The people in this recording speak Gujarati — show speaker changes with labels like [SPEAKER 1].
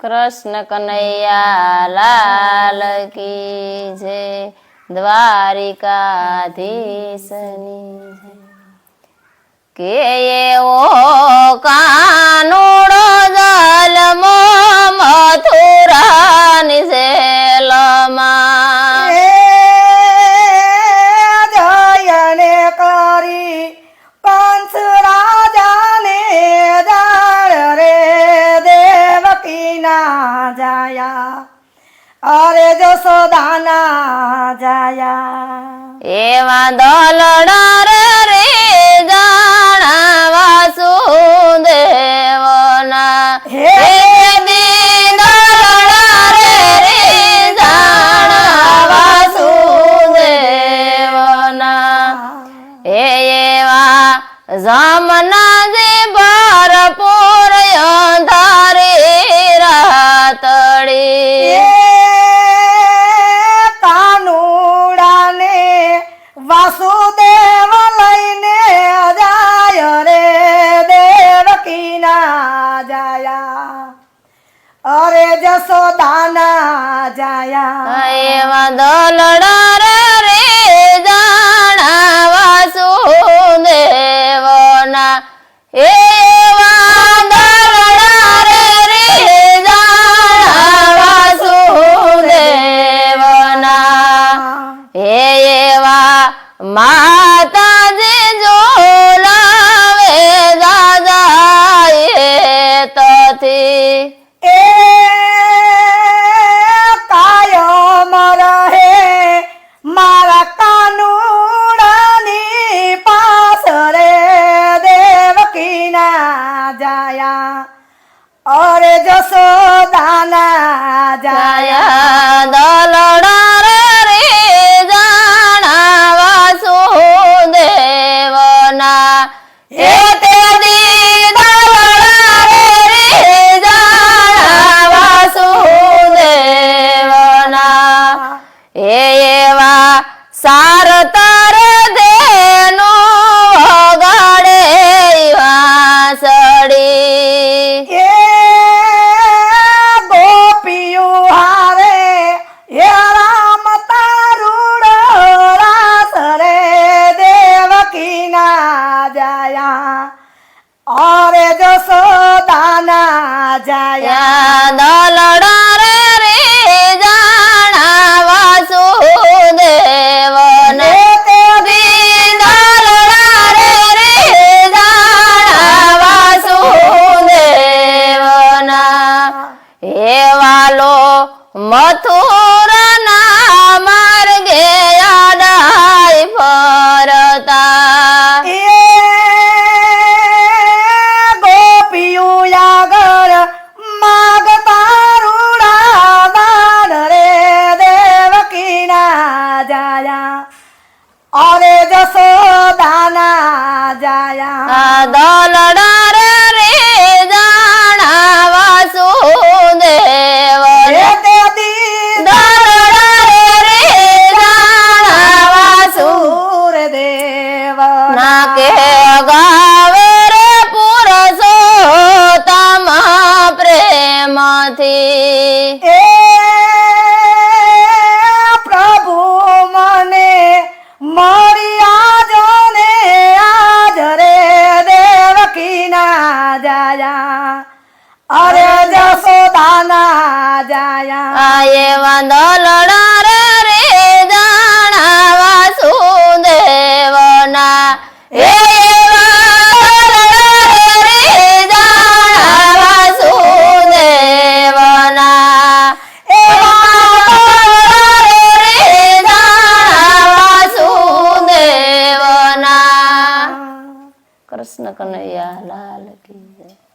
[SPEAKER 1] કૃષ્ણ કનૈયા લાલ કી જય દ્વારિકાધીશની જય. કે એવો કાનુડો
[SPEAKER 2] દેવકીના જાયા અરે જશોદાના જાયા
[SPEAKER 1] એવા દલડા રે રે જાણા વાસુદેવના
[SPEAKER 2] હે
[SPEAKER 1] જમના જે
[SPEAKER 2] વાસુદેવ લઈને જાય રે દેવકીના જાયા અરે જસોદાના જાયા
[SPEAKER 1] એવા દલડા રે
[SPEAKER 2] જાયા અરે જશોદાના જાયા
[SPEAKER 1] જાયા
[SPEAKER 2] અરે જશોદાના જાયા
[SPEAKER 1] દલડા રે
[SPEAKER 2] અરે જશોદાના જાયા.
[SPEAKER 1] દલડા રે રે જાણા વાસુદેવ
[SPEAKER 2] હે તે દી
[SPEAKER 1] દલડા રે રે જાણા વાસુ
[SPEAKER 2] દેવ
[SPEAKER 1] ના કે ગાવે
[SPEAKER 2] જાયા અરે જસોદાના જાયા
[SPEAKER 1] આ એવા દલડા વાસુદેવના કૃષ્ણ કનૈયા લાલ કી જય